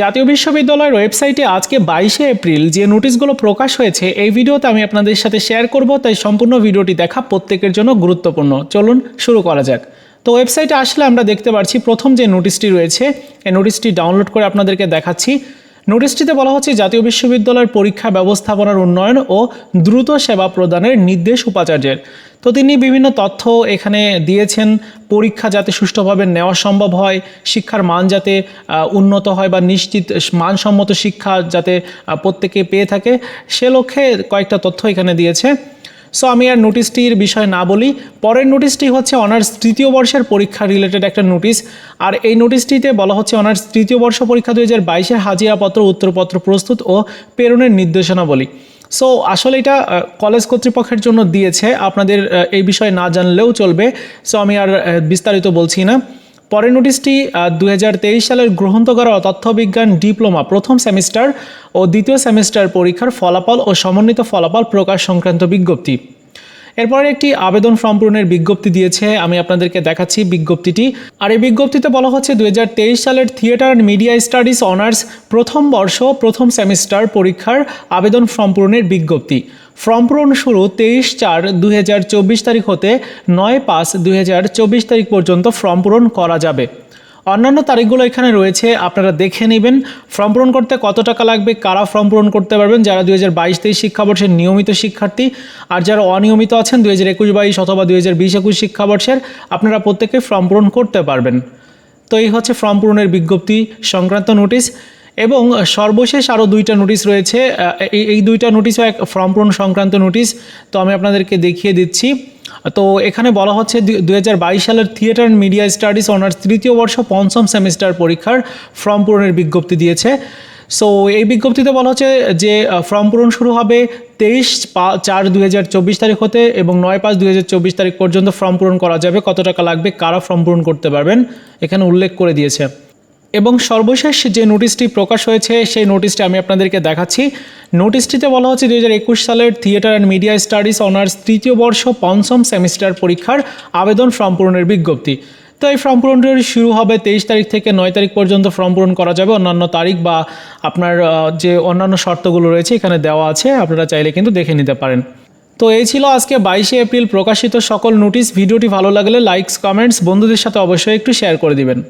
জাতীয় বিশ্ববিদ্যালয়ের ওয়েবসাইটে আজকে বাইশে এপ্রিল যে নোটিশগুলো প্রকাশ হয়েছে, এই ভিডিওতে আমি আপনাদের সাথে শেয়ার করব। তাই সম্পূর্ণ ভিডিওটি দেখা প্রত্যেকের জন্য গুরুত্বপূর্ণ। চলুন শুরু করা যাক। তো ওয়েবসাইটে আসলে আমরা দেখতে পাচ্ছি প্রথম যে নোটিশটি রয়েছে, এই নোটিশটি ডাউনলোড করে আপনাদেরকে দেখাচ্ছি। নোটিশটিতে বলা হচ্ছে জাতীয় বিশ্ববিদ্যালয়ের পরীক্ষা ব্যবস্থাপনার উন্নয়ন ও দ্রুত সেবা প্রদানের নির্দেশ উপাচার্যের। তো তিনি বিভিন্ন তথ্য এখানে দিয়েছেন, পরীক্ষা যাতে সুষ্ঠুভাবে নেওয়া সম্ভব হয়, শিক্ষার মান যাতে উন্নত হয় বা নিশ্চিত মানসম্মত শিক্ষা যাতে প্রত্যেকে পেয়ে থাকে, সে লক্ষ্যে কয়েকটা তথ্য এখানে দিয়েছে। সো আমি আর নোটিশটির বিষয় না বলি। পরের নোটিশটি হচ্ছে অনার্স তৃতীয় বর্ষের পরীক্ষা রিলেটেড একটা নোটিশ আর এই নোটিশটিতে বলা হচ্ছে অনার্স তৃতীয় বর্ষ পরীক্ষা দুই হাজার বাইশের হাজিরাপত্র, উত্তরপত্র প্রস্তুত ও প্রেরণের নির্দেশনাবলী। সো আসলে এটা কলেজ কর্তৃপক্ষের জন্য দিয়েছে। আপনাদের এই বিষয়ে না জানলেও চলবে। সো আমি আর বিস্তারিত বলছি না। পরের নোটিশটি দু হাজার তেইশ সালের গ্রহণ করা তথ্যবিজ্ঞান ডিপ্লোমা প্রথম সেমিস্টার ও দ্বিতীয় সেমিস্টার পরীক্ষার ফলাফল ও সমন্বিত ফলাফল প্রকাশ সংক্রান্ত বিজ্ঞপ্তি। এরপরে একটি আবেদন ফর্ম পূরণের বিজ্ঞপ্তি দিয়েছে, আমি আপনাদেরকে দেখাচ্ছি বিজ্ঞপ্তিটি। আর এই বিজ্ঞপ্তিতে বলা হচ্ছে, দুই হাজার তেইশ সালের theatre and media studies honours প্রথম বর্ষ, প্রথম সেমিস্টার পরীক্ষার আবেদন ফর্ম পূরণের বিজ্ঞপ্তি। ফর্ম পূরণ শুরু তেইশ চার দুই তারিখ হতে নয় পাঁচ দুই তারিখ পর্যন্ত ফর্ম পূরণ করা যাবে। অন্যান্য তারিখগুলো এখানে রয়েছে, আপনারা দেখে নেবেন। ফর্ম পূরণ করতে কত টাকা লাগবে, কারা ফর্ম পূরণ করতে পারবেন, যারা দুই হাজার বাইশ তেইশ শিক্ষাবর্ষের নিয়মিত শিক্ষার্থী আর যারা অনিয়মিত আছেন, দুই হাজার একুশ বাইশ অথবা দুই হাজার বিশ একুশ শিক্ষাবর্ষের, আপনারা প্রত্যেকে ফর্ম পূরণ করতে পারবেন। তো এই হচ্ছে ফর্ম পূরণের বিজ্ঞপ্তি, সংক্রান্ত নোটিশ। এবং সর্বশেষ আরও দুইটা নোটিশ রয়েছে এই দুইটা নোটিশও এক ফর্ম পূরণ সংক্রান্ত নোটিশ তো আমি আপনাদেরকে দেখিয়ে দিচ্ছি। তো এখানে বলা হচ্ছে দু হাজার বাইশ সালের theatre and media studies honours তৃতীয় বর্ষ পঞ্চম সেমিস্টার পরীক্ষার ফর্ম পূরণের বিজ্ঞপ্তি দিয়েছে। সো এই বিজ্ঞপ্তিতে বলা হচ্ছে যে ফর্ম পূরণ শুরু হবে তেইশ চার দুই তারিখ হতে এবং নয় পাঁচ দুই তারিখ পর্যন্ত ফর্ম পূরণ করা যাবে। কত টাকা লাগবে, কারা ফর্ম পূরণ করতে পারবেন? এখানে উল্লেখ করে দিয়েছে। এবং সর্বশেষ যে নোটিশটি প্রকাশ হয়েছে, সেই নোটিশটি আমি আপনাদেরকে দেখাচ্ছি। নোটিশটিতে বলা হচ্ছে দু হাজার একুশ সালের theatre and media studies honours তৃতীয় বর্ষ পঞ্চম সেমিস্টার পরীক্ষার আবেদন ফর্ম পূরণের বিজ্ঞপ্তি। তো এই ফর্ম পূরণটি শুরু হবে তেইশ তারিখ থেকে নয় তারিখ পর্যন্ত ফর্ম পূরণ করা যাবে। অন্যান্য তারিখ বা আপনার যে অন্যান্য শর্তগুলো রয়েছে এখানে দেওয়া আছে, আপনারা চাইলে কিন্তু দেখে নিতে পারেন। তো এই ছিল আজকে বাইশে এপ্রিল প্রকাশিত সকল নোটিশ। ভিডিওটি ভালো লাগলে লাইকস কমেন্টস বন্ধুদের সাথে অবশ্যই একটু শেয়ার করে দিবেন।